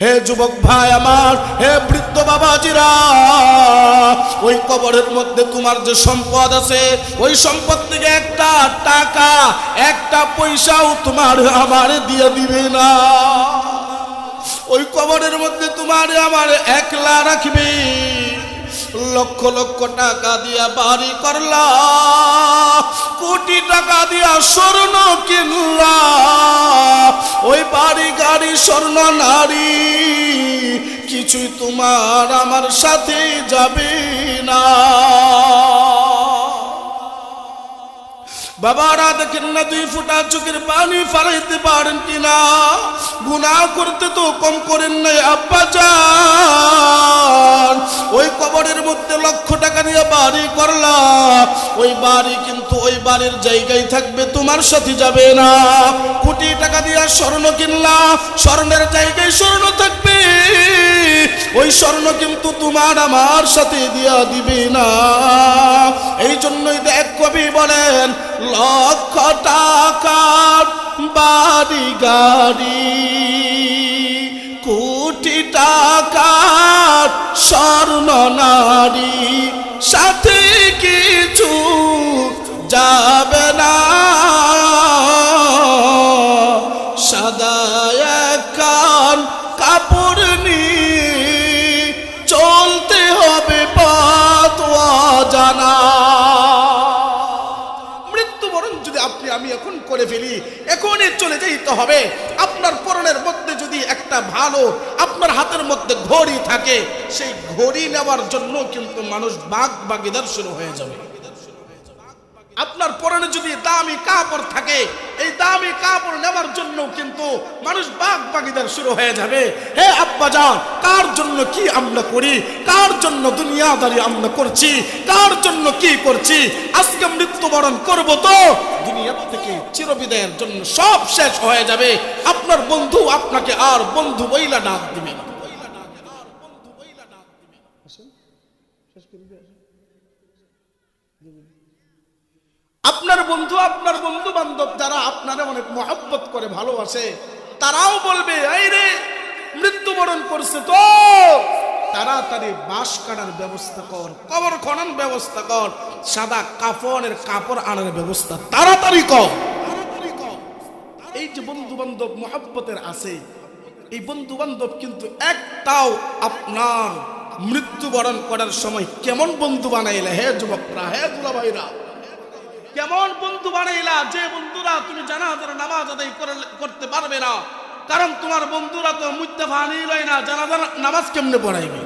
হে যুবক ভাই আমার, হে বৃদ্ধ বাবাজিরা, ওই কবরের মধ্যে তোমার যে সম্পদ আছে, ওই সম্পদ থেকে একটা টাকা, একটা পয়সাও তোমার আমার দিয়ে দিবে না। ওই কবরের মধ্যে তোমার আমার একলা রাখবে। লক্ষ লক্ষ টাকা দিয়া বাড়ি করলা, কোটি টাকা দিয়া স্বর্ণ কিনলা। ওই বাড়ি গাড়ি, স্বর্ণ, নারী, কিছুই তোমার আমার সাথে যাবে না। বাবারা দেখেন না দুই ফুটা চোখের পানি ফালাইতে পারেন কিনা? গুনাহ করতে তো কম করেন নাই, আব্বা যান ওই কবরের মধ্যে লক্ষ টাকা নিয়ে বাড়ি করলা। ওই বাড়ি কিন্তু ওই বাড়ির জায়গায় থাকবে, তোমার সাথে যাবে না। কোটি টাকা দিয়ে স্বর্ণ কিনলা, স্বর্ণের জায়গায় স্বর্ণ থাকবে। ওই স্বর্ণ কিন্তু তোমার আমার সাথে দিয়া দিবে না। এই জন্যই দেখ কবি বলেন, লক্ষ টাকার বাড়ি গাড়ি কোটি টাকার স্বর্ণ নারী সাথে কিছু যাবে না। সাদা কান এখন করে ফেলি, এখনই চলে যেতে হবে। আপনার পরনের মধ্যে যদি একটা ভালো, আপনার হাতের মধ্যে ঘড়ি থাকে, সেই ঘড়ি নেওয়ার জন্য কিন্তু মানুষ বাঘ বাগিদার শুরু হয়ে যাবে। আপনার পরনে যদি দামি কাপড় থাকে, এই দামি কাপড় নেওয়ার জন্য কিন্তু মানুষ বাঘ বাগিদার শুরু হয়ে যাবে। হে আব্বা যান কার জন্য কি আমরা করি? কার জন্য দুনিয়াদারি আমরা করছি? কার জন্য কি করছি? আজকে মৃত্যুবরণ করব তো? দুনিয়া থেকে চিরবিদায়ের জন্য সব শেষ হয়ে যাবে। আপনার বন্ধু আপনাকে আর বন্ধু বইলা ডাক দিবে না। আপনার বন্ধু আপনার বন্ধু বান্ধব যারা আপনারা অনেক মহাব্বত করে, ভালোবাসে, তারাও বলবে, এই রে, মৃত্যুবরণ করছে তো। তাড়াতাড়ি বাঁশ কাটার ব্যবস্থা কর, কবর খনন ব্যবস্থা কর, সাদা কাপড়ের কাপড় আনার ব্যবস্থা তাড়াতাড়ি কর। এই যে বন্ধু বান্ধব মহব্বতের আছে, এই বন্ধু বান্ধব কিন্তু একটাও আপনার মৃত্যুবরণ করার সময় কেমন বন্ধু বানাইলে? হে যুবকরা, হে দুলাভাইরা কেমন বন্ধু বানাইলা? যে বন্ধুরা তুমি জানাজার নামাজ আদায় করে- করতে পারবে না, কারণ তোমার বন্ধুরা তো মুদ্দা ফানিলই না, জানাজার নামাজ কেমনে পড়াইবে?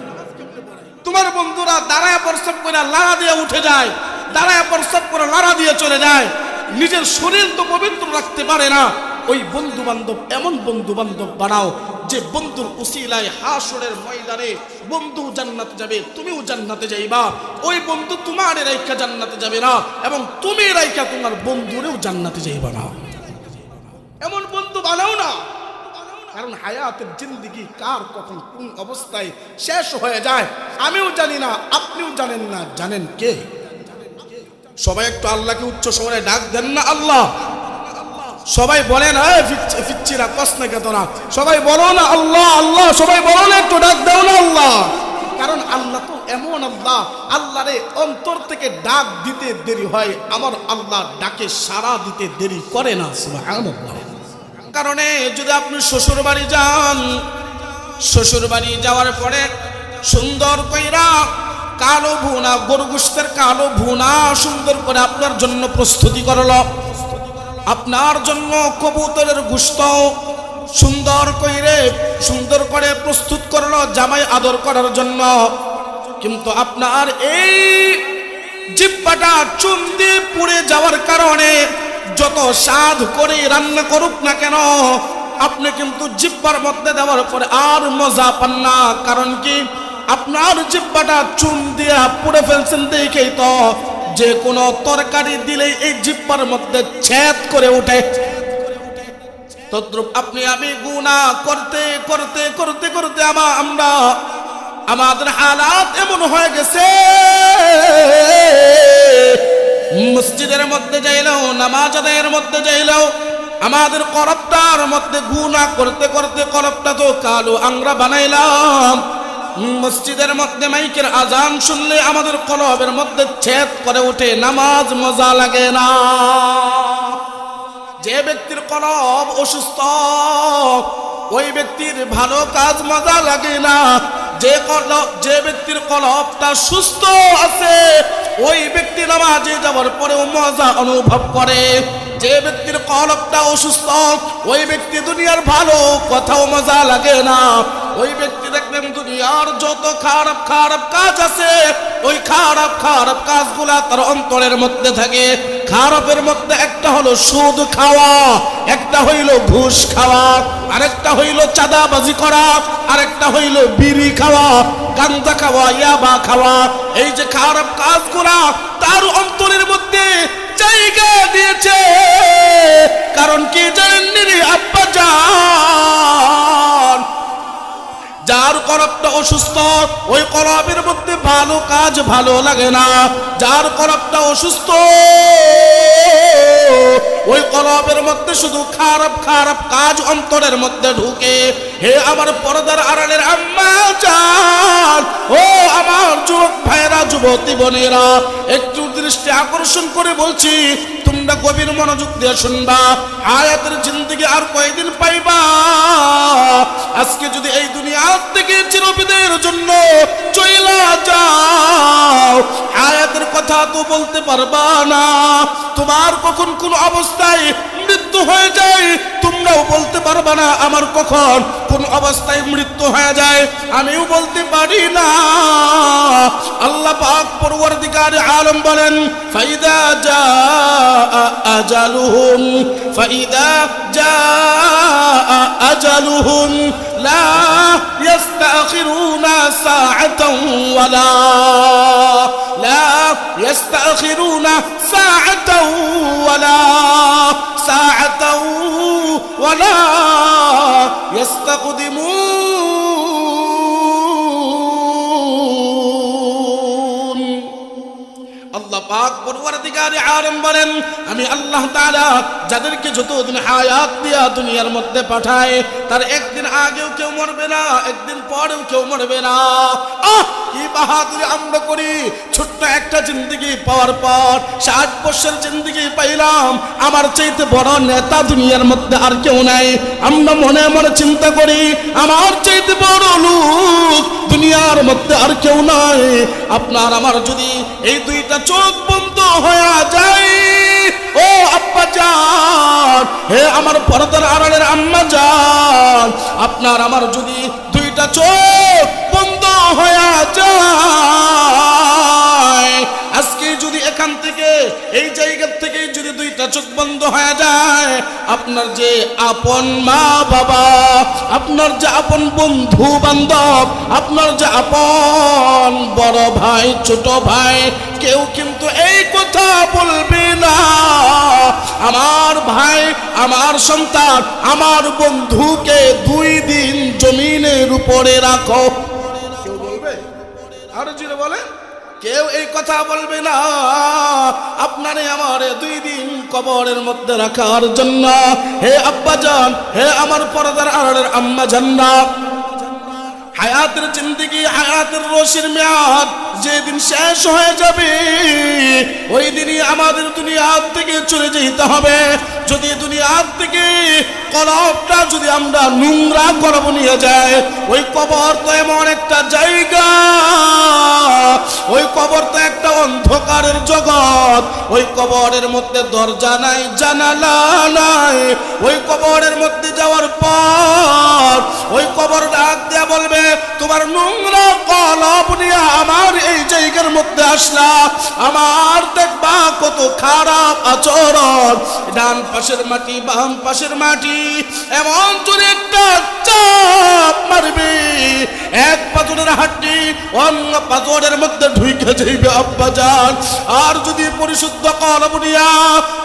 তোমার বন্ধুরা দাঁড়ায় প্রস্তাব করে লাড়া দিয়ে উঠে যায়, দাঁড়ায় প্রস্তাব করে লাড়া দিয়ে চলে যায়, নিজের শরীর তো পবিত্র রাখতে পারে না। ওই বন্ধু বান্ধব এমন বন্ধু বান্ধব বানাও যে বন্ধুর উসিলায় হাসরের ময়দানে বন্ধু জান্নাতে যাবে, তুমিও জান্নাতে যাইবা। ওই বন্ধু তোমার রাইখা জান্নাতে যাবে না এবং তুমি রাইকা তোমার বন্ধুরেও জান্নাতে যাইবা না। এমন বন্ধু বানাও না। কারণ হায়াতের জিন্দিগি কার কখন কোন অবস্থায় শেষ হয়ে যায়, আমিও জানি না, আপনিও জানেন না, জানেন কে? সবাই একটু আল্লাহকে উচ্চ স্বরে ডাক দেন না আল্লাহ। সবাই বলেন হ্যাঁ ফিচ্ছিরা কষ্ট কেত না সবাই বলো না, আল্লাহ আল্লাহ। সবাই বলো না, একটু ডাক দাও না, আল্লাহ। কারণ আল্লাহ তো এমন আল্লাহ, আল্লাহরে অন্তর থেকে ডাক দিতে দেরি হয়। আমার আল্লাহ ডাকে সারা দিতে দেরি করে না কারণে যদি আপনি শ্বশুর বাড়ি যান শ্বশুর বাড়ি যাওয়ার পরে সুন্দর কইরা কালো ভুনা গরু গোস্তের কালো ভুনা সুন্দর করে আপনার জন্য প্রস্তুতি করল। আপনার জন্য কবুতরের গুস্ত সুন্দর কইরে, সুন্দর করে প্রস্তুত করল জামাই আদর করার জন্য। কিন্তু আপনার এই জিব্বাটা চুন দিয়ে পুড়ে যাওয়ার কারণে যত স্বাদ করে রান্না করুক না কেন, আপনি কিন্তু জিব্বার মধ্যে দেওয়ার পরে আর মজা পান না। কারণ কি? আপনার জিব্বাটা চুন দিয়া পুড়ে ফেলছেন দেখেই তো। যে কোনো তরকারি দিলেই এই জিব্বার মধ্যে ছেদ করে ওঠে তদ্রুপ আপনি আমি গুণা করতে করতে করতে করতে আমা আমরা, আমাদের হালাত এমন হয়ে গেছে। মসজিদের মধ্যে যাইলেও, নামাজ আদায়ের মধ্যে যাইলেও, আমাদের করপটার মধ্যে গুণা করতে করতে করপটা তো কালো আমরা বানাইলাম। মসজিদের মধ্যে মাইকের আজান শুনলে আমাদের কলবের মধ্যে ছেদ করে ওঠে, নামাজ মজা লাগে না। যে ব্যক্তির কলব অসুস্থ, ওই ব্যক্তির ভালো কাজ মজা লাগে না। যে কলব যে ব্যক্তির কলবটা সুস্থ আছে, ওই ব্যক্তি নামাজে যাওয়ার পরেও মজা অনুভব করে। যে ব্যক্তির কলবটা অসুস্থ, ওই ব্যক্তি দুনিয়ার ভালো কথাও মজা লাগে না। ওই ব্যক্তি দেখবেন দুনিয়ার যত খারাপ খারাপ কাজ আছে, ওই খারাপ খারাপ কাজগুলা তার অন্তরের মধ্যে থাকে। খারাপের মধ্যে একটা হলো সুদ খাওয়া, একটা হইল ঘুষ খাওয়া, আরেকটা হইল চাঁদাবাজি করা, আরেকটা হইল বিড়ি খাওয়া গান্দা খাওয়া, ইয়াবা খাওয়া। এই যে খারাপ কাজগুলা তার অন্তরের মধ্যে জায়গা দিয়েছে। কারণ কি জানেন আব্বা যান যার কলবটা অসুস্থ, ওই কলবের মধ্যে ভালো কাজ ভালো লাগে না। যার কলবটা অসুস্থ, ওই কলবের মধ্যে শুধু খারাপ খারাপ কাজ অন্তরের মধ্যে ঢুকে। হে আমার পর্দার আড়ালের আম্মা যান ও আমার যুবক ভাইরা যুবতী বোনেরা, একটু দৃষ্টি আকর্ষণ করে বলছি, তোমরা গভীর মনোযোগ দিয়ে শুনবা, হায়াতের জিন্দিগি আর কয়দিন পাইবা? আজকে যদি এই দুনিয়া থেকে চিরবিদের জন্য চইলা যাও, হায়াতের কথা তো বলতে পারবা না। তোমার কখন কোন অবস্থায় মৃত্যু হয়ে যায়, তোমরাও বলতে পারবা না, আমার কখন কোন অবস্থায় মৃত্যু হয়ে যায়, আমিও বলতে পারি না। পরবর্তীকার আলম বলেন ফাইদা যা আজালুহুম ফাইদা যা আজালুহুম লা ইস্তাখিরুনা সাআতাও ওয়ালা লা ইস্তাখিরুনা সাআতাও ওয়ালা সাআতাও ওয়ালা يستقدمون পাক পরওয়ারদিগারে আলম বলেন, আমি আল্লাহ তাআলা যাদেরকে যতদিন হায়াত দিয়া দুনিয়ার মধ্যে পাঠায়, তার একদিন আগেও কেউ মরবে না, একদিন পরেও কেউ মরবে না। আহ, কি বাহাদুরি আমরা করি। ছোট্ট একটা জিন্দগি পাওয়ার পর ষাট বছর জিন্দগি পাইলাম, আমার চাইতে বড় নেতা দুনিয়ার মধ্যে আর কেউ নাই। আমরা মনে মনে চিন্তা করি, আমার চাইতে বড় লোক দুনিয়ার মধ্যে আর কেউ নাই। আপনার আমার যদি এই দুইটা চোখ বন্ধ হয়ে যায়, ও আব্বা যান হে আমার পরদার আড়ালের আম্মা যান আপনার আমার যদি দুইটা চোখ বন্ধ হয়ে যায় এখান থেকে, এই জায়গা থেকে যদি দুইটা চোখ বন্ধ হয়ে যায়, আপনার যে আপন মা বাবা আপনার যে আপন বন্ধু বান্ধব আপনার যে আপন বড় ভাই, ছোট ভাই, কেউ কিন্তু এই কথা বলবে না। আমার ভাই, আমার সন্তান, আমার বন্ধুকে দুই দিন জমিনের উপরে রাখো। কেউ এই কথা বলবে না। আপনারে আমার দুই দিন কবরের মধ্যে রাখার জন্য। হে আব্বা জান হে আমার পরদার আড়ের আম্মা জান্না হায়াতের জিন্দিগি, হায়াতের রশির মেয়াদ যেদিন শেষ হয়ে যাবে, ওই দিনই আমাদের দুনিয়ার থেকে চলে যেতে হবে। যদি দুনিয়ার থেকে কলবটা যদি আমরা নোংরা করব নিয়ে যায় ওই কবর তো এমন একটা জায়গা, ওই কবর তো একটা অন্ধকারের জগৎ, ওই কবরের মধ্যে দরজা নাই, জানালা নাই, ওই কবরের মধ্যে যাওয়ার পর তোমার নোংরা কলব নিয়ে আমার এই জায়গার মধ্যে আসলা। আমার দেখবা কত খারাপ আচরণ। ডান পাশের মাটি, বাম পাশের মাটি, এমন জোরে একটা চাপ মারবে। এক পাথরের হাড্ডি অন্য পাথরের মধ্যে ঢুকে যাইবে, আব্বা যান আর যদি পরিশুদ্ধ কলব নিয়া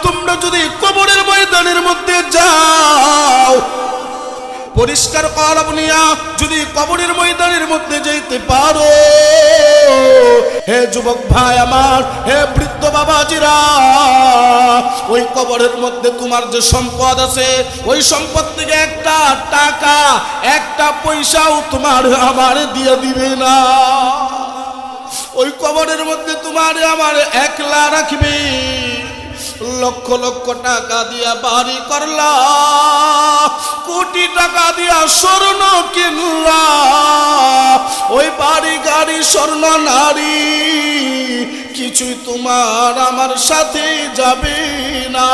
তোমরা যদি কবরের ময়দানের মধ্যে যাও পরিষ্কার কলব নিয়া যদি কবরের ময়দানের মধ্যে যেতে পারো। হে যুবক ভাই আমার, হে বৃদ্ধ বাবাজিরা, ওই কবরের মধ্যে তোমার যে সম্পদ আছে, ওই সম্পদ থেকে একটা টাকা, একটা পয়সাও তোমার আমার দিয়ে দিবে না। ওই কবরের মধ্যে তোমার আমার একলা রাখবে। লক্ষ লক্ষ টাকা দিয়া বাড়ি করলা টাকা দিয়া স্বর্ণ কিনলা। ওই বাড়ি গাড়ি স্বর্ণ নারী, কিছুই তোমার আমার সাথে যাবে না।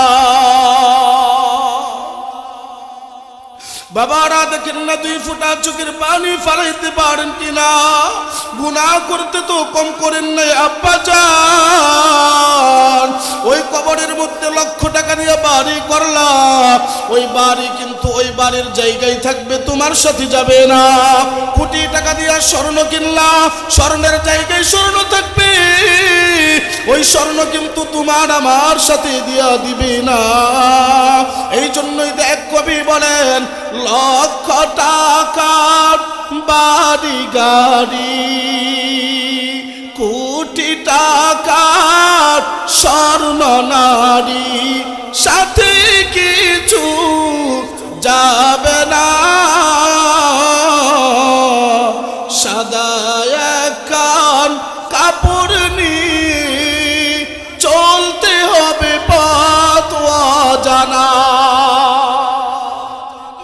বাবারা, দেখেন না, দুই ফুটা চোখের পানি ফালাইতে পারেন কিনা? গুণা করতে তো কম করেন নাই, আব্বা যান ওই কবরের মধ্যে লক্ষ টাকা নিয়ে বাড়ি করলা ওই বাড়ি কিন্তু ওই বাড়ির জায়গায় থাকবে, তোমার সাথে যাবে না। কোটি টাকা দিয়ে স্বর্ণ কিনলা, স্বর্ণের জায়গায় স্বর্ণ থাকবে। ওই স্বর্ণ কিন্তু তোমার আমার সাথে দিয়া দিবে না। এই জন্যই দেখ কবি বলেন, লক্ষ টাকার বাড়ি গাড়ি, কোটি টাকার স্বর্ণ নারী। সাথে কিছু যাবে না। সাদা কান কাপড় নিয়ে চলতে হবে পাতোয়া জানা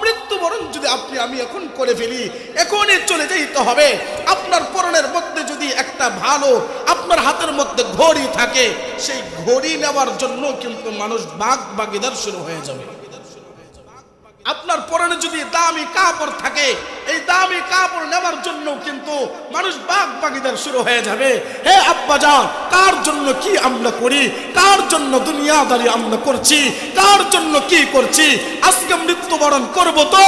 মৃত্যুবরণ যদি আপনি আমি এখন করে ফেলি এখনই চলে যেতে হবে। আপনার পরনের মধ্যে যদি একটা ভালো আপনার হাতের মধ্যে ঘড়ি থাকে, সেই ঘড়ি নেওয়ার জন্য কিন্তু মানুষ বাঘ বাগিদার শুরু হয়ে যাবে। আপনার পরনে যদি দামি কাপড় থাকে, এই দামি কাপড় নেওয়ার জন্য কিন্তু মানুষ বাঘ বাগিদার শুরু হয়ে যাবে। হে আব্বা যান কার জন্য কি আমরা করি? কার জন্য দুনিয়াদারি আমরা করছি? কার জন্য কি করছি? আজকে মৃত্যুবরণ করব তো?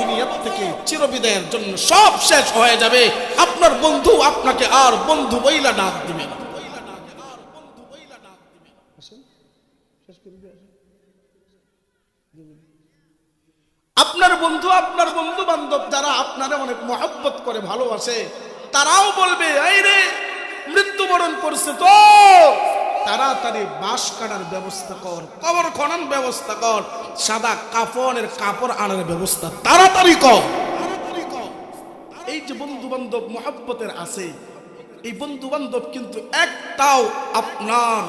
দুনিয়ার থেকে চিরবিদায়ের জন্য সব শেষ হয়ে যাবে। আপনার বন্ধু আপনাকে আর বন্ধু বইলা ডাক দিবে না। আপনার বন্ধু আপনার বন্ধু বান্ধব যারা আপনারা অনেক মহব্বত করে, ভালোবাসে, তারাও বলবে, এই রে, মৃত্যুবরণ করছে তো। তাড়াতাড়ি বাঁশ কাটার ব্যবস্থা কর, কবর খনন ব্যবস্থা কর, সাদা কাপড়ের কাপড় আনার ব্যবস্থা তাড়াতাড়ি কর। এই যে বন্ধু বান্ধব মহব্বতের আছে, এই বন্ধু বান্ধব কিন্তু একটাও আপনার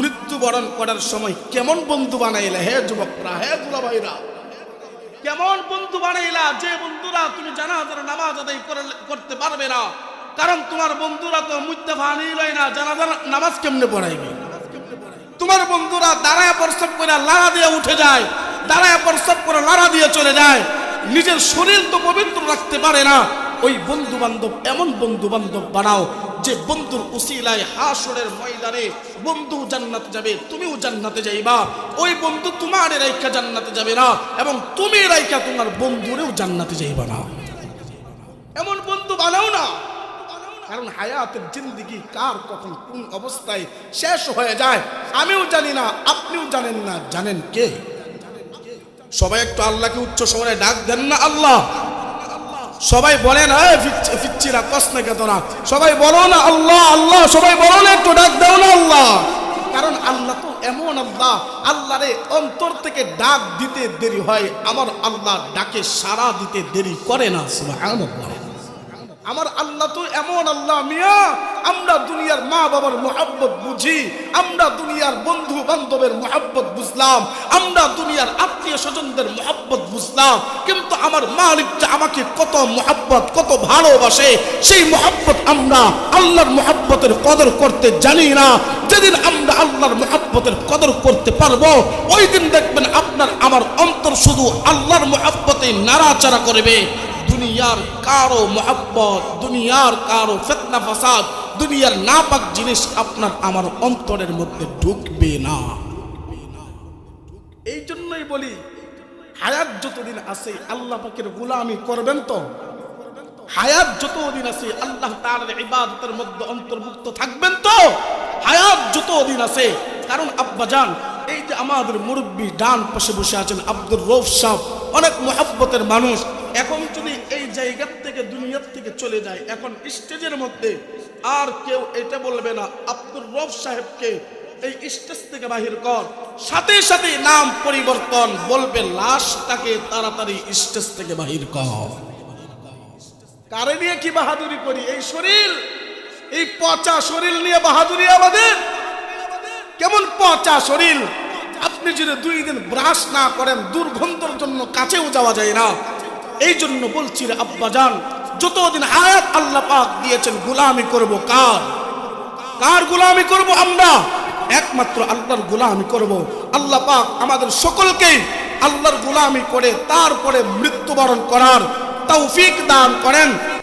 মৃত্যুবরণ করার সময় কেমন বন্ধু বানাইলে? হে যুবকরা, হে দুলাভাইরা কেমন বন্ধু বানাইলা? যে বন্ধুরা তুমি জানাজার নামাজ আদায় করে- করতে পারবে না, কারণ তোমার বন্ধুরা তো মুত্তাফা নিলই না, জানাজার নামাজ কেমনে পড়াইবে? তোমার বন্ধুরা দাঁড়ায় প্রস্তাব করে লাড়া দিয়ে উঠে যায়, দাঁড়ায় প্রস্তাব করে লাড়া দিয়ে চলে যায়, নিজের শরীর তো পবিত্র রাখতে পারে না। ওই বন্ধু বান্ধব এমন বন্ধু বান্ধব বানাও যে বন্ধুর উসিলায় হাসরের ময়দানে বন্ধু জান্নাতে যাবে, তুমিও জান্নাতে যাইবা। ওই বন্ধু তোমার রাইকা জান্নাতে যাবে না এবং তুমি রাইকা তোমার বন্ধুরেও জান্নাতে যাইবা না। এমন বন্ধু বানাও না। কারণ হায়াতের জিন্দিগি কার কখন কোন অবস্থায় শেষ হয়ে যায়, আমিও জানি না, আপনিও জানেন না, জানেন কে? সবাই একটু আল্লাহকে উচ্চ সময় ডাক দেন না আল্লাহ। সবাই বলেন ফিচ্ছিরা কষ্ট কেত না। সবাই বলো না, আল্লাহ আল্লাহ। সবাই বলো না, একটু ডাক দাও না, আল্লাহ। কারণ আল্লাহ তো এমন আল্লাহ আল্লাহ রে অন্তর থেকে ডাক দিতে দেরি হয় আমার আল্লাহ ডাকে সারা দিতে দেরি করে না, সুবহানাল্লাহ। আমার আল্লাহ তো এমন আল্লাহ মিয়া। আমরা দুনিয়ার মা বাবার মোহাব্বত বুঝি, আমরা দুনিয়ার বন্ধু বান্ধবের মোহাব্বত বুঝলাম, আমরা দুনিয়ার আত্মীয় স্বজনদের মোহাব্বত বুঝলাম, কিন্তু আমার মালিক যে আমাকে কত মোহাব্বত, কত ভালোবাসে, সেই মোহাব্বত আমরা আল্লাহর মোহাব্বতের কদর করতে জানি না। যেদিন আমরা আল্লাহর মোহাব্বতের কদর করতে পারব, ওই দিন দেখবেন আপনার আমার অন্তর শুধু আল্লাহর মোহাব্বতে নাড়াচাড়া করবে। দুনিয়ার কারও মোহাব্বত, দুনিয়ার কারও ফেতনা, ফাসাদ, দুনিয়ার নাপাক জিনিস আপনার আমার অন্তরের মধ্যে ঢুকবে না। এই জন্যই বলি, হায়াত যতদিন আছে আল্লাহ পাকের গুলামি করবেন তো? হায়াত যতদিন আছে আল্লাহ তার ইবাদতের মধ্যে অন্তর্ভুক্ত থাকবেন তো? হায়াত যতদিন আছে, কারণ আব্বাজান এই যে আমাদের মুরব্বী ডান পাশে বসে আছেন আব্দুর রৌফ সাহ অনেক মোহাব্বতের মানুষ এখন যদি এই জায়গার থেকে, দুনিয়ার থেকে চলে যায়। এখন স্টেজের মধ্যে আর কেউ এটা বলবে না, আব্দুর রব সাহেবকে এই স্টেজ থেকে বাহির কর। সাথে সাথে নাম পরিবর্তন বলবে, লাশটাকে তাড়াতাড়ি স্টেজ থেকে বাহির কর। কারে নিয়ে কি বাহাদুরি করি? এই শরীর, এই পচা শরীর নিয়ে বাহাদুরি আমাদের? কেমন পচা শরীর? আপনি যদি দুই দিন ব্রাশ না করেন, দুর্গন্ধর জন্য কাছেও যাওয়া যায় না। এই জন্য বলছি রে আব্বাজান যতদিন আয়াত আল্লাহ পাক দিয়েছেন, গুলামি করব কার? কার গুলামি করব আমরা? একমাত্র আল্লাহর গুলামি করব। আল্লাহ পাক আমাদের সকলকে আল্লাহর গুলামি করে তারপরে মৃত্যুবরণ করার তৌফিক দান করেন।